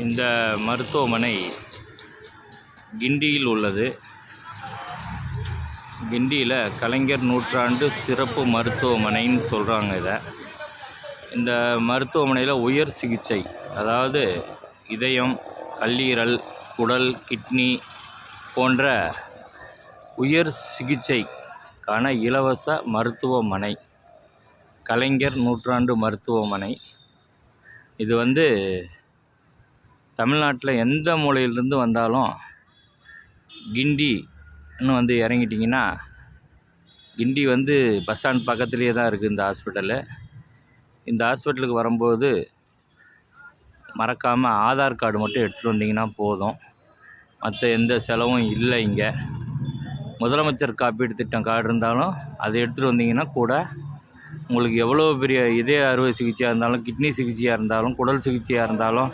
இந்த மருத்துவமனை கிண்டியில் உள்ளது. கிண்டியில் கலைஞர் நூற்றாண்டு சிறப்பு மருத்துவமனைன்னு சொல்கிறாங்க இதை. இந்த மருத்துவமனையில் உயர் சிகிச்சை அதாவது இதயம் கல்லீரல் குடல் கிட்னி போன்ற உயர் சிகிச்சைக்கான இலவச மருத்துவமனை கலைஞர் நூற்றாண்டு மருத்துவமனை. இது வந்து தமிழ்நாட்டில் எந்த மூலையிலிருந்து வந்தாலும் கிண்டின்னு வந்து இறங்கிட்டிங்கன்னா கிண்டி வந்து பஸ் ஸ்டாண்ட் பக்கத்துலேயே தான் இருக்குது இந்த ஹாஸ்பிட்டலு. இந்த ஹாஸ்பிட்டலுக்கு வரும்போது மறக்காமல் ஆதார் கார்டு மட்டும் எடுத்துகிட்டு வந்தீங்கன்னா போதும். மற்ற எந்த செலவும் இல்லை இங்கே. முதலமைச்சர் காப்பீடு திட்டம் கார்டு இருந்தாலும் அதை எடுத்துகிட்டு வந்தீங்கன்னா கூட உங்களுக்கு எவ்வளோ பெரிய இதய அறுவை சிகிச்சையாக இருந்தாலும் கிட்னி சிகிச்சையாக இருந்தாலும் குடல் சிகிச்சையாக இருந்தாலும்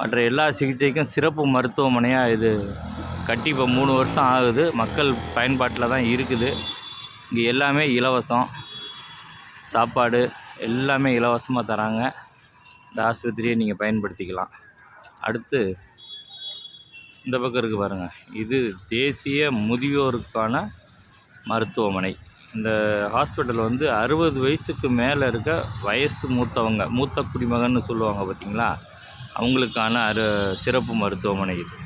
மற்ற எல்லா சிகிச்சைக்கும் சிறப்பு மருத்துவமனையாக இது கட்டி இப்போ மூணு வருஷம் ஆகுது. மக்கள் பயன்பாட்டில் தான் இருக்குது. இங்கே எல்லாமே இலவசம். சாப்பாடு எல்லாமே இலவசமாக தராங்க. இந்த ஆஸ்பத்திரியை நீங்கள் பயன்படுத்திக்கலாம். அடுத்து இந்த பக்கம் இருக்குது பாருங்கள் இது தேசிய முதியோருக்கான மருத்துவமனை. இந்த ஹாஸ்பிட்டல் வந்து அறுபது வயசுக்கு மேலே இருக்க வயசு மூத்தவங்க மூத்த குடிமகன்னு சொல்லுவாங்க பார்த்தீங்களா அவங்களுக்கான அரு சிறப்பு மருத்துவமனை இது.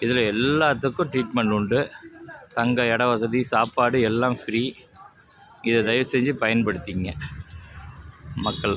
இதில் எல்லாத்துக்கும் ட்ரீட்மெண்ட் உண்டு. தங்க இட வசதி சாப்பாடு எல்லாம் ஃப்ரீ இதை தயவு செஞ்சு பயன்படுத்திங்க. மக்கள்.